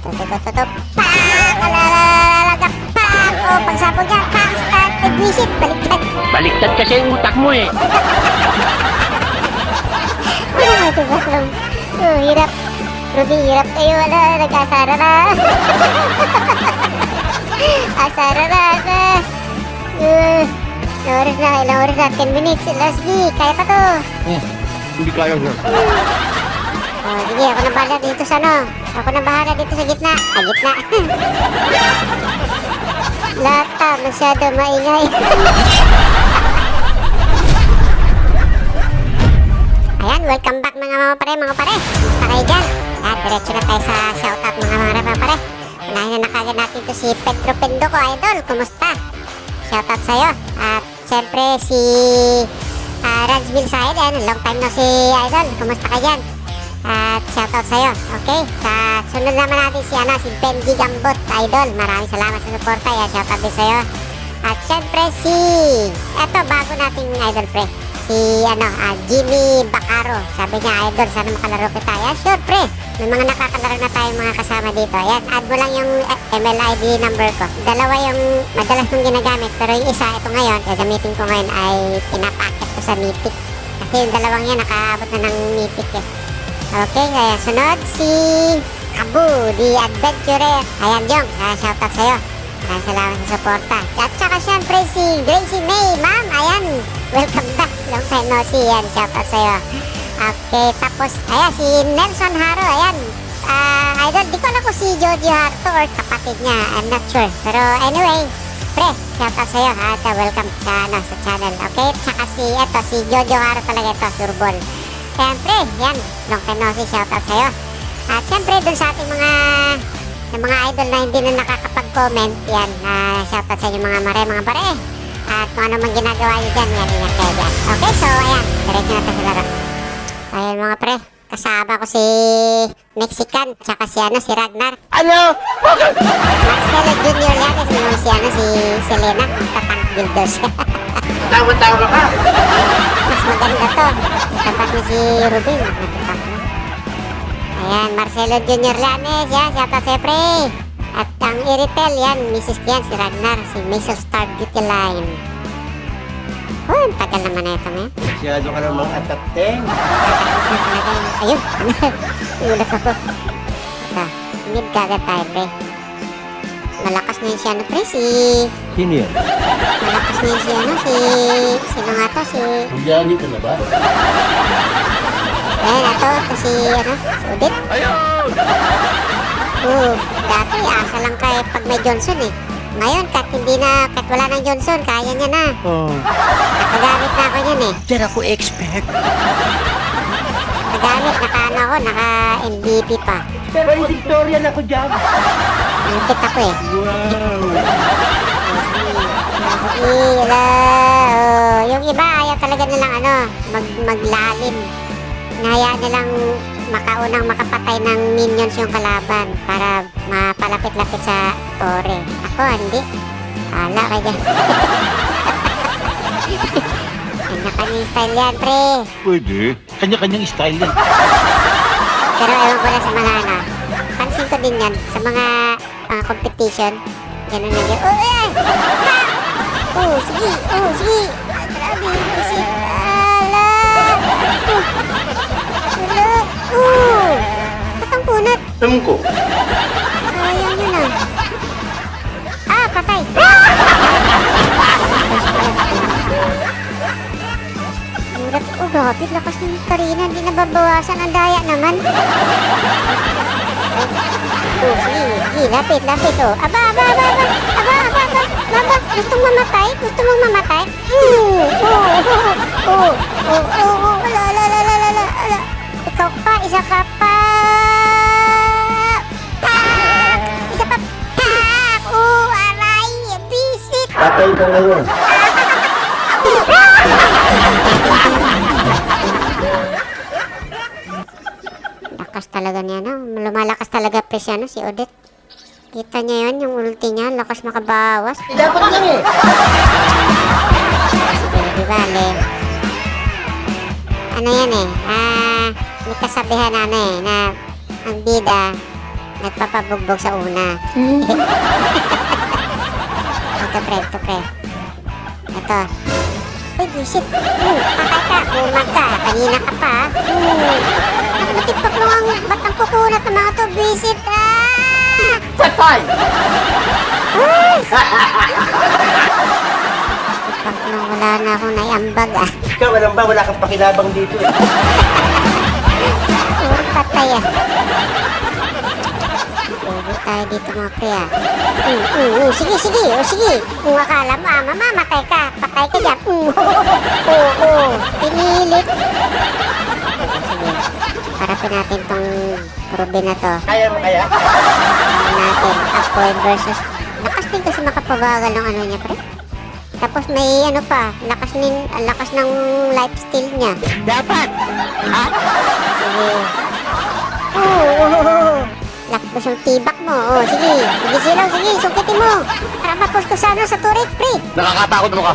Ito. Pang! Alalalalag! Pang! O, pagsabog niya. Pang! Start! Eh, visit! Baliktad! Baliktad kasi yung utak mo eh. Oh, ito ba? Oh, hirap. Ruby, hirap kayo. Wala, nag-asara na. Asara na. na. Uh, ilang oras na, ilang oras na. 10 minutes. Last D, kaya pa to. Hindi kaya nga. Oh, sige, ako na bahala dito sa ano. Ako na bahala dito sa gitna. Ah, gitna. Lata, masyado maingay. Ayan, welcome back mga mga pare, mga pare. Basta kayo dyan. At diretso na tayo sa shoutout mga mga mga pare. Unahin na nakagad natin to si Pedro Pendoco, idol. Kumusta? Shoutout sa'yo. At syempre si uh, Ransville Said. Ayan, long time no si idol. Kumusta ka dyan? At shoutout sa'yo. Okay? Sa sunod naman natin si, ano, si Benji Gambot, idol. Maraming salamat sa suporta. Yan, shoutout din sa'yo. At syempre si, eto, bago nating idol pre. Si, ano, ah, Jimmy Bacaro. Sabi niya, idol, sana makalaro kita. Yan, sure pre. May mga nakakalaro na tayong mga kasama dito. Yan, add mo lang yung eh, ML ID number ko. Dalawa yung madalas kong ginagamit. Pero yung isa, ito ngayon, gagamitin ko ngayon ay pinapacket ko sa Mythic. Kasi yung dalawang yan, nakaabot na ng Mythic eh. Okay, kaya sunod si Abu, the adventurer. Ayan, Jong, uh, shoutout sa'yo. Maraming salamat sa suporta. At saka syempre si Gracie May, ma'am. Ayan, welcome back. Long time no see. Yan, shoutout sa'yo. Okay, tapos, ayan, si Nelson Haro. Ayan, Ah, idol, di ko alam kung si Jojo Haro to or kapatid niya. I'm not sure. Pero anyway, pre, shoutout sa'yo. At uh, welcome sa, ano, sa channel. Okay, tsaka si, eto, si Jojo Haro talaga ito, Surbol. Siyempre, yan, long time no see, shoutout sa'yo. At siyempre, dun sa ating mga sa mga idol na hindi na nakakapag-comment, yan, uh, shoutout sa inyo mga mare, mga pare. At kung ano man ginagawa nyo dyan, yan, ingat kayo dyan. Okay, so, ayan, diretso na tayo sa laro. Ayun mga pre, kasama ko si Mexican, tsaka si ano, si Ragnar. Ano? Marcelo Junior yan, naman si ano, si Selena, ang tatang builders. Tawa-tawa ka. Mas to. Tapat ni si Rubin. Nagtatak na. Ayan, Marcelo Junior Lanes. Yan, shoutout sa'yo, pre. At ang Iritel, yan, Mrs. Kian, si Ragnar, si Maisel Star Beauty Line. Oh, ang tagal naman na ito, man. Masyado ka namang atateng. Ayun, ulat ako. Ito, mid kagad tayo, pre. Malakas na yun si ano, pre, si... Sino yan? Malakas na yun si ano, si... Sino nga to, si... Magyani ka na ba? Ayan, ito, ito si, ano, si Udit. Ayun! Oo, dati asa lang kay pag may Johnson eh. Ngayon, kahit hindi na, kahit wala ng Johnson, kaya niya na. Oh. Nakagamit na ako yan eh. Diyan ako expert. Nakagamit, naka ano ako, naka MVP pa. Pero Victorian ako dyan. Nalipit ako eh. Wow. Hello. Oh, yung iba, ayaw talaga nilang ano, mag, maglalim. Nahaya nilang makaunang makapatay ng minions yung kalaban para mapalapit-lapit sa tore. Ako, hindi. Hala ka dyan. Kanya-kanyang style yan, pre. Pwede. Kanya-kanyang style yan. Pero ewan ko lang sa mga ano. Pansin ko din yan sa mga mga competition. Ganun na yun. Oh, eh! Oh, sige! Oh, sige! Grabe yung isip. Ala! Ala! Oh! Ba't ang kunat? Alam ko. Sayang yun ah. Ah, patay! Hirap. Oh, grabe. Lakas ng Karina. Hindi nababawasan. Ang daya naman. Oh, sige, sige, lapit, lapit, oh. Aba, aba, aba, aba, aba, aba, aba, aba, gusto mong mamatay? Gusto mong mamatay? Hmm, oh, oh, oh, oh, oh, oh, ala, ala, ala, ala, ala, ala. Ikaw pa, isa ka pa. Pak! Isa pa, pak! Oh, aray, bisit. Patay ka ngayon. Lakas talaga niya, no? Lumalakas talaga pre siya, no? Si Odette. Kita niya yun, yung ulti niya. Lakas makabawas. Dapat lang eh. Sige, di bale. Ano yan eh? Ah, may kasabihan na ano eh, na ang bida Nagpapabugbog sa una. ito, pre. Ito, pre. Ito. Uy, visit. Hmm, patay ka. Bumag ka. Kanina ka pa. Hmm. Nakatipak mo ang batang kukunat ng mga to. Visit. Ah! Patay! Tipak mo, wala na akong naiambag ah. Ikaw, alam ba, wala kang pakinabang dito eh. Puro patay ah. Tayo dito mga pre ah. Mm, mm, mm. Sige, sige, o sige. Kung akala mo ah, mamamatay ka, patay ka dyan. Mm, oo, oo, oo. Pinilit. Sige, harapin natin tong probe na to. Kaya mo kaya? Ano natin, Apoy versus... Lakas din kasi makapabagal ng ano niya, pre. Tapos may ano pa, lakas, nin, ang lakas ng lifesteal niya. Dapat! Ha? Sige. Oo, oo, oo. Lakbos yung tibak mo. Oh, sige. Sige silaw, sige. Sukitin mo. Para mapos ko sa ano, sa turret, pre. Nakakatakot mo ka.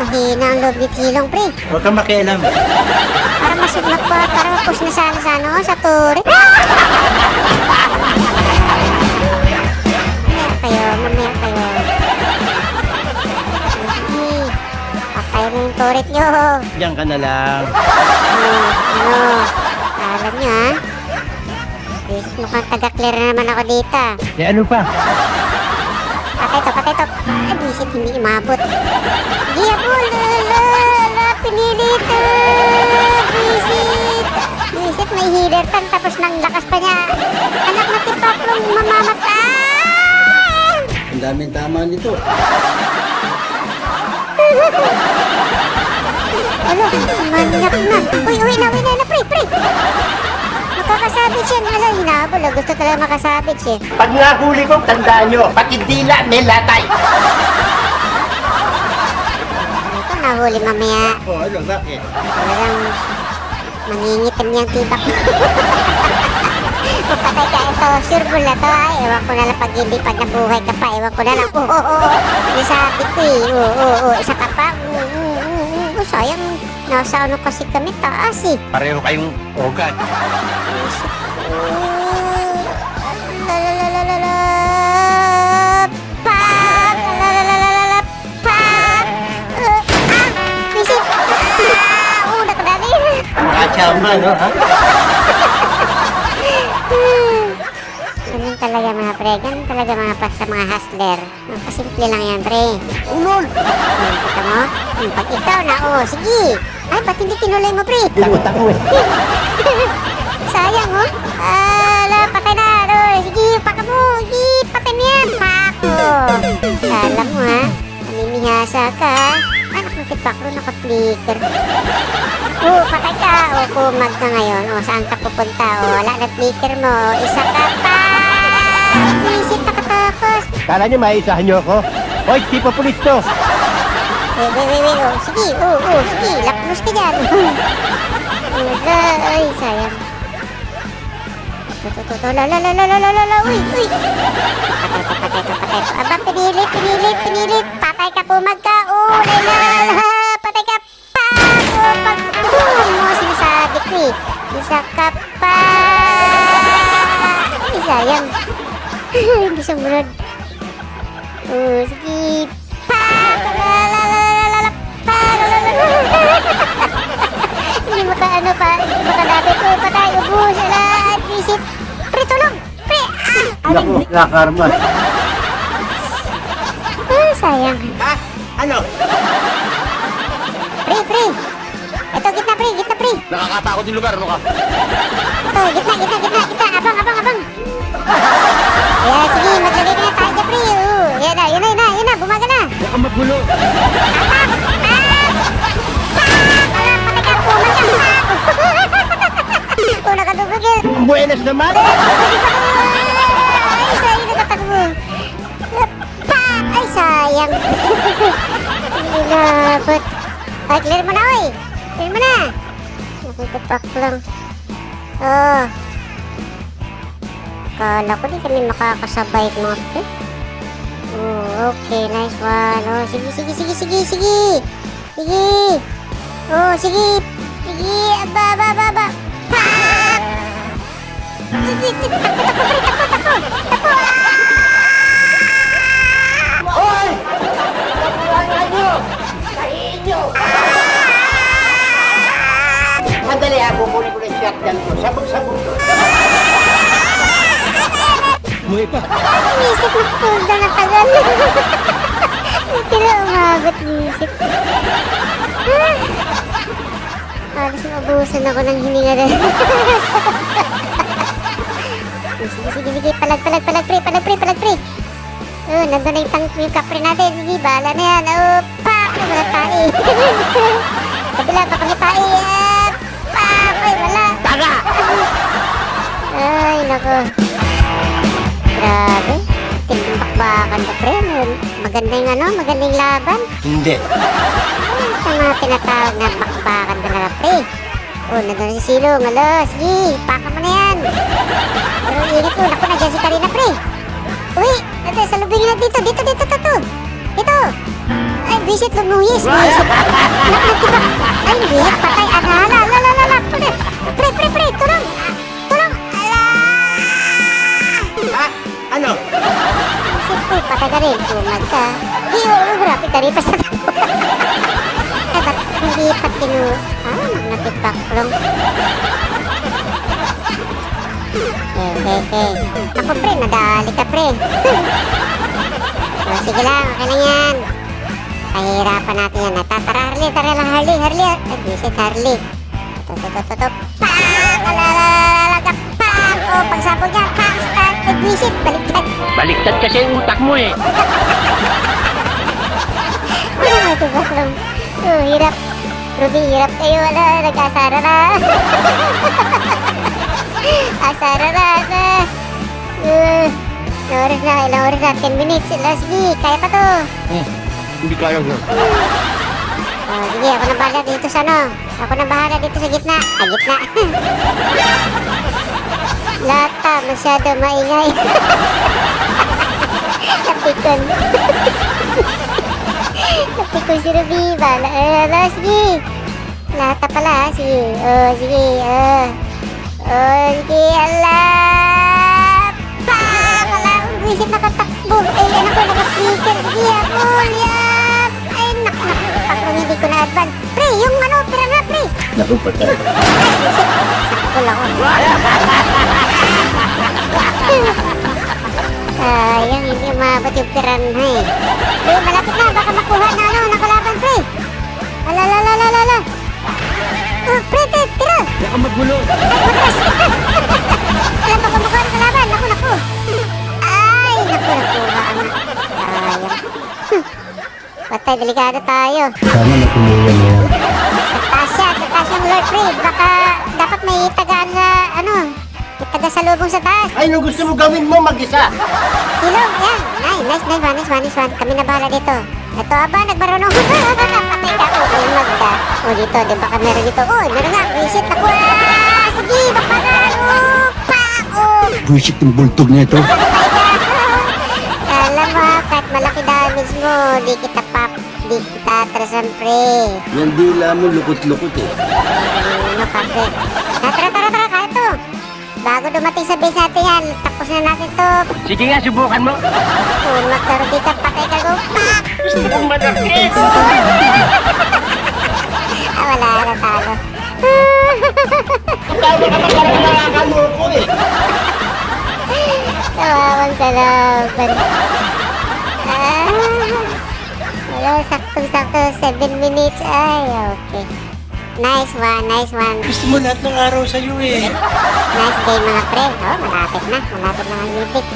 Mahina ang loob ni Silong, pre. Huwag kang makialam. Para masugnak pa, para mapos na sana sa ano, sa turret. Mamaya kayo, mamaya kayo. Sige. Patay mo yung turret nyo. Diyan ka na lang. Ano, ano, alam nyo ha? Mukhang taga-clear na naman ako dito. ah. Eh, ano pa? Patay to, patay to. Ay, bisit, hindi umabot. Giyabol, lala, pinilit. ah, Bisit. Bisit, may healer tan, tapos nang lakas pa niya. Anak na tipaklong mamamatay. Ang daming tama nito. Ano, manyak na. Uy, uwi na, uwi na, na, Makakasabit siya. Ala, hinabol. ah. Gusto talaga makasabit siya. Pag nahuli ko, tandaan nyo, pati dila may latay. Ito, nahuli mamaya. Oh, ano, bakit? Talagang mangingitim niyang tibak. Kung patay ka ito, sure na to ay. Ewan ko na lang pag hindi pag nabuhay ka pa. Ewan ko na lang. Oo, oo, oo. Nasabi ko eh. Oo, oo, oo. Isa ka pa. Oo, oo, oo, oo. Sayang, nasa ano kasi kami taas eh. Pareho kayong. La la Tama, no? Ha? Ganun talaga mga pre. Ganun talaga mga pa sa mga hustler. Magpasimple lang yan, pre. Ulol! Ayun, kita mo? Ayun, pag ikaw na, oh, sige! Ay, ba't hindi tinuloy mo, pre? Takot ako eh. Sayang, oh. Ala, patay na. Ano, sige, paka mo. Sige, patay mo yan. Pako. Alam mo, ha? Namimihasa ka? Anak ng tipaklo, naka-flicker. Oh, patay ka. Oh, kumag ka ngayon. Oh, saan ka pupunta? Oh, wala na flicker mo. Oh, isa ka pa. Visit nakatakas. Kala nyo maisahan nyo ako? Hoy, of police to! Wait, wait, wait, wait. Oh, sige, oh, oh, sige. Lapnos ka dyan. Wala, ay, sayang. Ito, ito, ito. La, la, la, la, la, la, la, la. Patay, ka po magkaulay na. Patay ka pa. Pag, boom. Mo, sinasabi ko eh. Isa ka pa. Ay, sayang. Hindi sumunod. Oh, sige. Pa. La, la, la, la, la. Pa. La, la, la, pa. Hindi maka dapat. Patay, ubus. Naku, nakarma. Ah, sayang. Ha? Ano? Pre, pre. Ito, gitna, pre, gitna, pre. Nakakatakot yung lugar, ano ka? Ito, gitna, gitna, gitna, gitna. Abang, abang, abang. Ayan, sige, maglagay ka na tayo dyan, pre. Oo, yan na, yan na, yan na, yan na, bumaga na. Huwag kang magulo. Oh, nakadugugil. Buenas naman! Sayang. Hindi nabot. Ay, clear mo na, oy. Clear mo na. Nakitipak lang. Oh. Kala ko di kami makakasabay mga pre. Oh, okay. Nice one. Oh, sige, sige, sige, sige, sige. Sige. Oh, sige. Sige. Aba, aba, aba, aba. Pa! Hoy! nyo! Kahiin nyo! Sandali ha, kukunin ko ng shotgun ko. Sabog-sabog. Umuwi pa. Inisip na cool down na tagal. Tira, umagot isip. Halos naubusan ako ng hininga na. sige, sige, sige. Palag, palag, palag, pre, palag, pre, palag, pre. Oh, nandun na yung, tang, yung kapre natin. Sige, bahala na yan. Oh, pak! Wala tayo. Kabila, may tayo. Ah, pak! Ay, wala. Taga! Ay, nako. Grabe. Timbakbakan ka, pre. Maganda yung ano, maganda yung laban. Hindi. Ay, sa mga tinatawag na bakbakan talaga, pre. Oh, nandun na si Silong. Alo, sige, paka mo na yan. Pero ingat mo, naku, nandiyan si Karina, pre. Uy, ito, salubingin na dito, dito, dito, dito, dito. Dito. Ay, bisit, lumuyis, bisit. Anak, nagtibak. Ay, bisit, patay. Ala, ala, ala, ala, ala. Pre, pre, pre, pre, tulong. Ah, Tulong. Ala. Ha? Ano? Siyempre, patay ka rin. Tumag ka. Di, oo, grabe ka rin. Basta Ay, ba't hindi pa tinu... Ah, natipaklong. Okay, okay, okay. Ako, pre, nadali ka, pre. o, sige lang, okay lang yan. Kahirapan natin yan. Tara, Harley, tara lang, Harley, Harley. Ay, visit, Harley. Ito, ito, ito. Pak! Alalalaga, pak! O, pagsabog niya, pak! Start, ay, visit, baliktad. Baliktad kasi yung utak mo eh. Ano ito baklang? Oh, hirap. Ruby, hirap kayo. Wala, nag-asara na. Asara na. na. Uh, ilang oras na, ilang oras na. 10 minutes. Last G, kaya pa to. Hmm. Hindi kaya na. Oh, sige, ako na bahala dito sa ano. Ako na bahala dito sa gitna. Ah, gitna. Lata, masyado maingay. Napikon. Napikon si Ruby. Bahala. Eh, ala, sige. Lata pala, ha. Sige. Oh, sige. Oh. Oh, sige. Ala. Pak! Ala, buwisit nakatakbo. Ay, ano ko, nakapikir. Sige, ako. Liap. Ay, nak, nak. Paklong hindi ko na-advance. Pre, yung ano, pira na, pre. Naku, patay. Sakto lang ako. Sayang, hindi umabot yung piranha eh. Pre, malapit na. Baka makuha na ano, nakalaban, pre. Alalalalala. Oh, pre, te, tira. Baka magulo. Alam baka makuha ng kalaban. Naku, naku. Ay, naku, sayang. Patay, delikado tayo. Sana natulungan mo yan. Sa taas siya, sa taas yung Lord Pre. Baka dapat may tagaan sa, ano, may taga sa lubong sa taas. Ay, ano gusto mo gawin mo mag-isa? Silong, yan. Ay, nice, nice one, nice one, nice one. Kami na bahala dito. Ito, aba, nagbarunong. Patay ka, okay, magda. O, dito, di ba ka meron dito? Uy, meron nga, visit ako. Ah, sige, baka na, oh, pa, oh. Buisit yung bultog na ito. Alam mo, kahit malaki damage mo, di kita pap, di kita atrasan, pre. Yan dila mo lukot-lukot eh. Ano ka, pre? Ah, Tara, tara, tara, dumating sa base natin yan, tapos na natin to. Sige nga, subukan mo. Kung magkaroon di ka, patay ka, go, pak! Gusto kong madakit. Ah, wala, natalo. Tawag ka parang nakakaloko eh. Kawawang kalaban. Ah, wala, saktong-sakto, 7 minutes. Ay, okay. Nice one, nice one. Gusto mo lahat ng araw sa'yo eh. Nice game mga pre. Oh, malapit na. Malapit na ang mythic.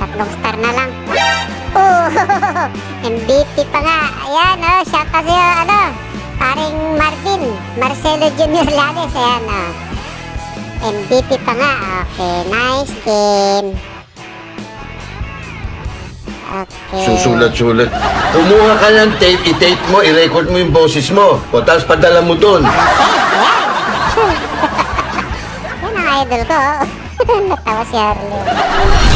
Tatlong star na lang. Oh, MVP pa nga. Ayan, oh, shout out sa'yo, ano, paring Marvin, Marcelo Junior Lanes. Ayan, oh. MVP pa nga. Okay, nice game. Okay. Susulat-sulat. Kumuha ka ng tape, i-tape mo, i-record mo yung boses mo. O tapos padala mo doon. Yan ang idol ko. Natawa si Harley.